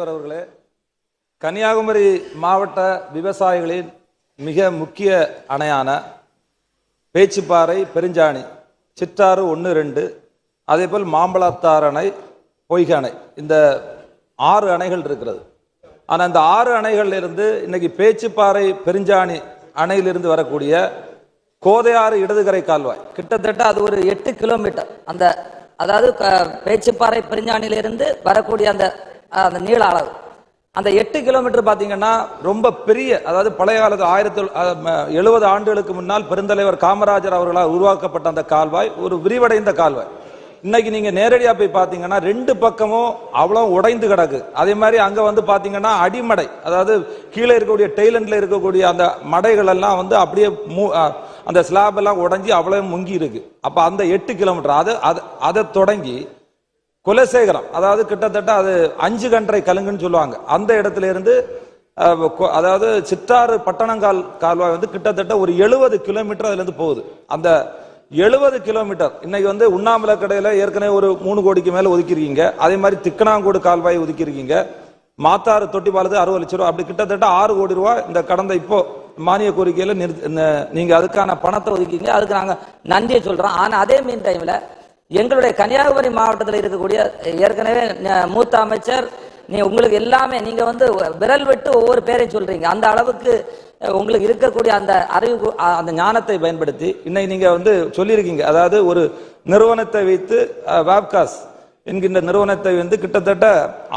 அவர்களே கன்னியாகுமரி மாவட்ட விவசாயிகளின் மிக முக்கிய அணையான பேச்சுப்பாறை பெருஞ்சாணி சிற்றாறு ஒன்று ரெண்டு அதேபோல் மாம்பழத்தார் அணை பொய்க அணை இந்த ஆறு அணைகள் இருக்கிறது. ஆனால் இந்த ஆறு அணைகள்ல இருந்து இன்னைக்கு பேச்சுப்பாறை பெருஞ்சாணி அணையிலிருந்து வரக்கூடிய கோதையாறு இடதுகரை கால்வாய் கிட்டத்தட்ட அது ஒரு எட்டு கிலோமீட்டர். அந்த அதாவது பேச்சுப்பாறை பெருஞ்சாணியிலிருந்து வரக்கூடிய அந்த அந்த நீள அளவு. அந்த எட்டு கிலோமீட்டர் பார்த்தீங்கன்னா ரொம்ப பெரிய அதாவது பழைய காலத்து ஆயிரத்தி எழுபது ஆண்டுகளுக்கு முன்னால் பெருந்தலைவர் காமராஜர் அவர்களால் உருவாக்கப்பட்ட அந்த கால்வாய் ஒரு விரிவடைந்த கால்வாய். இன்னைக்கு நீங்க நேரடியா போய் பார்த்தீங்கன்னா ரெண்டு பக்கமும் அவ்வளோ உடைந்து கிடக்கு. அதே மாதிரி அங்க வந்து பார்த்தீங்கன்னா அடிமடை அதாவது கீழே இருக்கக்கூடிய டெய்லண்ட்ல இருக்கக்கூடிய அந்த மடைகள் எல்லாம் வந்து அப்படியே மூ- அந்த ஸ்லாப் எல்லாம் உடைஞ்சி அவ்வளவு முங்கி இருக்கு. அப்ப அந்த எட்டு கிலோமீட்டர் அதை அது அதை தொடங்கி குலசேகரம். அதாவது கிட்டத்தட்ட அது அஞ்சு கன்றை கலுங்குன்னு சொல்லுவாங்க. அந்த இடத்துல இருந்து கொ- அதாவது சிற்றாறு பட்டணங்கால் கால்வாய் வந்து கிட்டத்தட்ட ஒரு எழுபது கிலோமீட்டர் அதுலேருந்து போகுது. அந்த எழுபது கிலோமீட்டர் இன்னைக்கு வந்து உண்ணாமலை கடையில் ஏற்கனவே ஒரு மூணு கோடிக்கு மேலே ஒதுக்கிருக்கீங்க அதே மாதிரி திக்கனாங்கோடு கால்வாய் ஒதுக்கியிருக்கீங்க. மாத்தாறு தொட்டி பாலத்து அறுபது லட்ச ரூபா அப்படி கிட்டத்தட்ட ஆறு கோடி ரூபாய் இந்த கடந்த இப்போ மானிய கோரிக்கையில் நிறுத்தி- நீங்கள் அதுக்கான பணத்தை ஒதுக்கிங்க அதுக்கு நாங்கள் நன்றியை சொல்கிறோம் ஆனால் அதே மீன் டைமில் எங்களுடைய கன்னியாகுமரி மாவட்டத்தில் இருக்கக்கூடிய ஏற்கனவே மூத்த அமைச்சர் நீ உங்களுக்கு எல்லாமே நீங்க வந்து விரல் விட்டு ஒவ்வொரு பேரையும் சொல்றீங்க. அந்த அளவுக்கு உங்களுக்கு இருக்கக்கூடிய அந்த அறிவு அந்த ஞானத்தை பயன்படுத்தி. இன்னைக்கு நீங்க வந்து சொல்லியிருக்கீங்க. அதாவது ஒரு நிறுவனத்தை வைத்து வேப்காஸ் என்கின்ற நிறுவனத்தை வந்து கிட்டத்தட்ட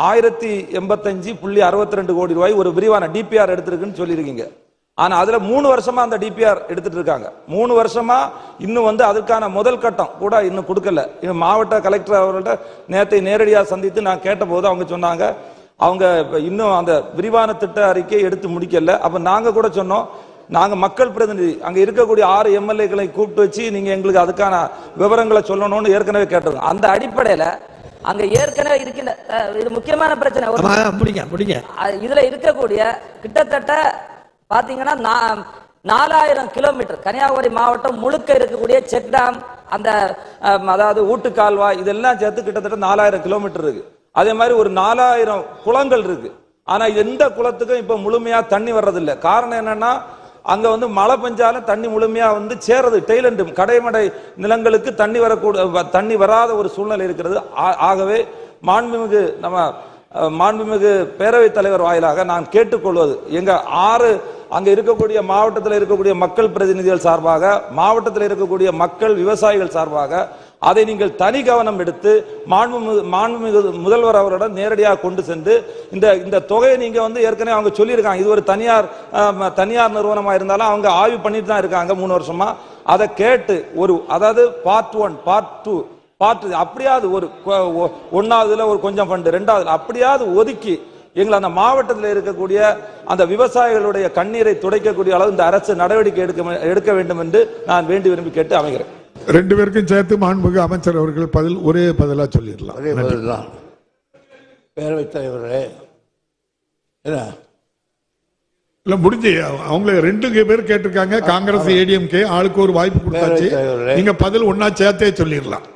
ஆயிரத்தி எண்பத்தஞ்சு புள்ளி அறுபத்தி ரெண்டு கோடி ரூபாய் ஒரு விரிவான டிபிஆர் எடுத்திருக்குன்னு சொல்லியிருக்கீங்க. ஆனா அதுல மூணு வருஷமா அந்த டிபிஆர் எடுத்துட்டு இருக்காங்க. மூணு வருஷமா இன்னும் வந்து அதுக்கான முதல் கட்டம் கூட இன்னும் கொடுக்கல. மாவட்ட கலெக்டர் அவர்கள்ட்ட நேத்தை நேரடியா சந்தித்து நான் கேட்டபோது அவங்க சொன்னாங்க அவங்க இன்னும் அந்த விரிவான திட்ட அறிக்கையை எடுத்து முடிக்கல. அப்ப நாங்க கூட சொன்னோம் நாங்க மக்கள் பிரதிநிதி அங்க இருக்கக்கூடிய ஆறு எம்எல்ஏக்களை கூப்பிட்டு வச்சு நீங்க எங்களுக்கு அதுக்கான விவரங்களை சொல்லணும்னு ஏற்கனவே கேட்டிருக்கோம் அந்த அடிப்படையில அங்க ஏற்கனவே இருக்கின்ற இது முக்கியமான பிரச்சனை. இதுல இருக்கக்கூடிய கிட்டத்தட்ட பாத்தீங்கன்னா நான் நாலாயிரம் கிலோமீட்டர். கன்னியாகுமரி மாவட்டம் முழுக்க இருக்கக்கூடிய செக் டேம் அந்த அதாவது அதாவது ஊட்டுக்கால்வாய் இதெல்லாம் சேர்த்து கிட்டத்தட்ட நாலாயிரம் கிலோமீட்டர் இருக்கு. அதே மாதிரி ஒரு நாலாயிரம் குளங்கள் இருக்கு. ஆனா எந்த குளத்துக்கும் இப்ப முழுமையா தண்ணி வர்றதில்லை. காரணம் என்னன்னா அங்க வந்து மழை பெஞ்சாலும் தண்ணி முழுமையா வந்து சேரது. டெய்லண்ட் கடைமடை நிலங்களுக்கு தண்ணி வரக்கூட வ- தண்ணி வராத ஒரு சூழ்நிலை இருக்கிறது. ஆ- ஆகவே மாண்புமிகு நம்ம மாண்புமிகு பேரவைத் தலைவர் வாயிலாக நான் கேட்டுக்கொள்வது எங்க ஆறு அங்க இருக்கக்கூடிய மாவட்டத்தில் இருக்கக்கூடிய மக்கள் பிரதிநிதிகள் சார்பாக மாவட்டத்தில் இருக்கக்கூடிய மக்கள் விவசாயிகள் சார்பாக அதை நீங்கள் தனி கவனம் எடுத்து மாண்புமிகு மாண்புமிகு முதல்வர் அவரிடம் நேரடியாக கொண்டு சென்று இந்த இந்த தொகையை நீங்க வந்து ஏற்கனவே அவங்க சொல்லியிருக்காங்க. இது ஒரு தனியார் தனியார் நிறுவனமா இருந்தாலும் அவங்க ஆய்வு பண்ணிட்டு தான் இருக்காங்க மூணு வருஷமா. அதை கேட்டு ஒரு அதாவது part one part two part அப்படியாவது ஒரு கொ- ஒரு கொஞ்சம் ஃபண்டு ரெண்டாவது அப்படியாவது ஒதுக்கி எங்களை அந்த மாவட்டத்தில் இருக்கக்கூடிய அந்த விவசாயிகளுடைய கண்ணீரை துடைக்கக்கூடிய அளவு இந்த அரசு நடவடிக்கை எடுக்க எடுக்க வேண்டும் என்று நான் வேண்டி விரும்பி கேட்டு அமைகிறேன். ரெண்டு பேருக்கும் சேர்த்து மாண்புமிகு அமைச்சர் அவர்கள் பதில் ஒரே பதிலா சொல்லிடலாம். அதே பதில் தான் பேரவைத் தலைவரே என்ன? இல்ல முடிஞ்சு. அவங்க ரெண்டு பேர் கேட்டிருக்காங்க. காங்கிரஸ் ஏடிஎம்கே ஆளுக்கு ஒரு வாய்ப்பு கொடுத்தாச்சு. நீங்க பதில் ஒன்னா சேர்த்தே சொல்லிடலாம்.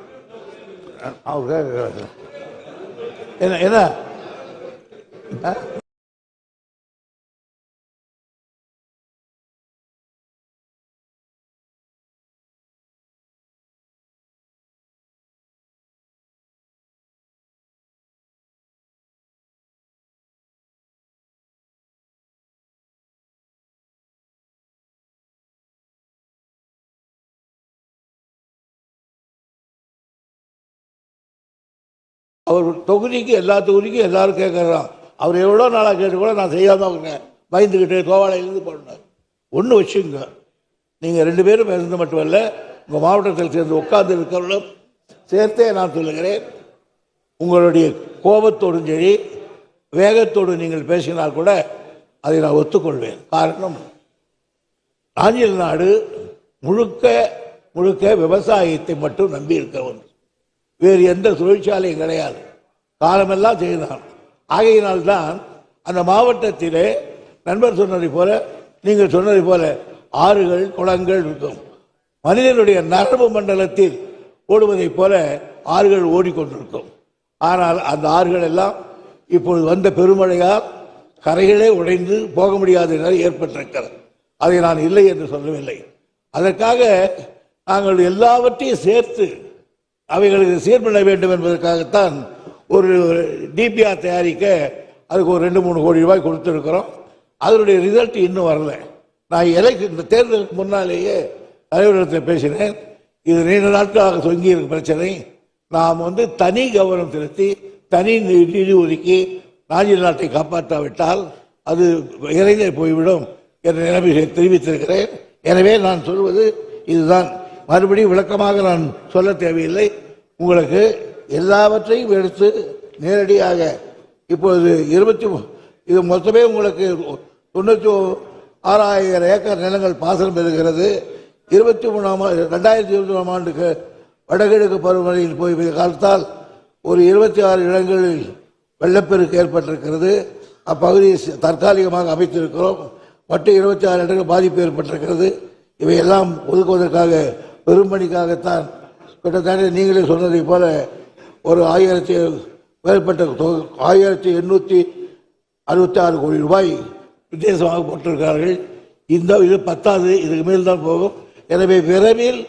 और टोकरी की हज़ार टोकरी की हज़ार क्या कर रहा? அவர் எவ்வளோ நாளாக கேட்டு கூட நான் செய்யாமல் அவங்க பயந்துக்கிட்டு கோவாலையிலேருந்து போனேன் ஒன்று வச்சுங்க. நீங்கள் ரெண்டு பேரும் இருந்து மட்டுமல்ல உங்கள் மாவட்டத்தில் சேர்ந்து உட்கார்ந்து இருக்கிறவர்களும் சேர்த்தே நான் சொல்லுகிறேன். உங்களுடைய கோபத்தோடும் சரி வேகத்தோடு நீங்கள் பேசினால் கூட அதை நான் ஒத்துக்கொள்வேன். காரணம் நாஞ்சில் நாடு முழுக்க முழுக்க விவசாயத்தை மட்டும் நம்பி இருக்கிறவன் வேறு எந்த தொழிற்சாலையும் கிடையாது. காலமெல்லாம் செய்தான். ஆகையினால்தான் அந்த மாவட்டத்திலே நண்பர் சொன்னதை போல நீங்கள் சொன்னதை போல ஆறுகள் குளங்கள் இருக்கும். மனிதனுடைய நரம்பு மண்டலத்தில் ஓடுவதைப் போல ஆறுகள் ஓடிக்கொண்டிருக்கும். ஆனால் அந்த ஆறுகள் எல்லாம் இப்பொழுது வந்த பெருமழையால் கரைகளே உடைந்து போக முடியாத நிலை ஏற்பட்டிருக்கிறது. அதை நான் இல்லை என்று சொல்லவில்லை. அதற்காக நாங்கள் எல்லாவற்றையும் சேர்த்து அவைகளுக்கு சீர்பண்ண வேண்டும் என்பதற்காகத்தான் ஒரு டிபிஆர் தயாரிக்க அதுக்கு ஒரு ரெண்டு மூணு கோடி ரூபாய் கொடுத்துருக்குறோம். அதனுடைய ரிசல்ட் இன்னும் வரல. நான் எலெக்ஷன் இந்த தேர்தலுக்கு முன்னாலேயே தலைவரிடத்தில் பேசினேன். இது நீண்ட நாட்களாக தொங்கி இருக்கும் பிரச்சனை. நாம் வந்து தனி கவனம் செலுத்தி தனி நிதி ஒதுக்கி நாஞ்சில் நாட்டை காப்பாற்றாவிட்டால் அது இறைந்தே போய்விடும் என்ற நிலைமையை தெரிவித்திருக்கிறேன். எனவே நான் சொல்வது இதுதான். மறுபடியும் விளக்கமாக நான் சொல்ல தேவையில்லை. உங்களுக்கு எல்லாவற்றையும் எடுத்து நேரடியாக இப்பொழுது இருபத்தி இது மொத்தமே உங்களுக்கு தொண்ணூற்றி ஆறாயிரம் ஏக்கர் நிலங்கள் பாசனம் பெறுகிறது. இருபத்தி மூணாம் ரெண்டாயிரத்தி இருபத்தி மூணாம் ஆண்டுக்கு வடகிழக்கு பருவமழையில் போய் காலத்தால் ஒரு இருபத்தி ஆறு இடங்களில் வெள்ளப்பெருக்கு ஏற்பட்டிருக்கிறது. அப்பகுதியை தற்காலிகமாக அமைத்திருக்கிறோம். மற்ற இருபத்தி ஆறு இடங்கள் பாதிப்பு ஏற்பட்டிருக்கிறது. இவையெல்லாம் ஒதுக்குவதற்காக பெரும்பணிக்காகத்தான். கிட்டத்தட்ட நீங்களே சொன்னதை போல ஒரு ஆயிரத்தி மேற்பட்ட தொகை- ஆயிரத்தி எண்ணூற்றி அறுபத்தி ஆறு கோடி ரூபாய் வித்தியாசமாக போட்டிருக்கிறார்கள். இந்த இது பத்தாது இதுக்கு மேல் தான் போகும். எனவே விரைவில்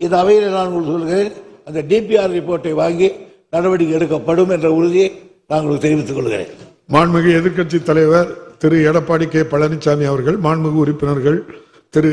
இந்த அவையில் நான் உங்களுக்கு சொல்கிறேன் அந்த டிபிஆர் ரிப்போர்ட்டை வாங்கி நடவடிக்கை எடுக்கப்படும் என்ற உறுதியை நான் உங்களுக்கு தெரிவித்துக் கொள்கிறேன். மாண்புமிகு எதிர்க்கட்சி தலைவர் திரு எடப்பாடி கே. பழனிசாமி அவர்கள் மாண்புமிகு உறுப்பினர்கள் திரு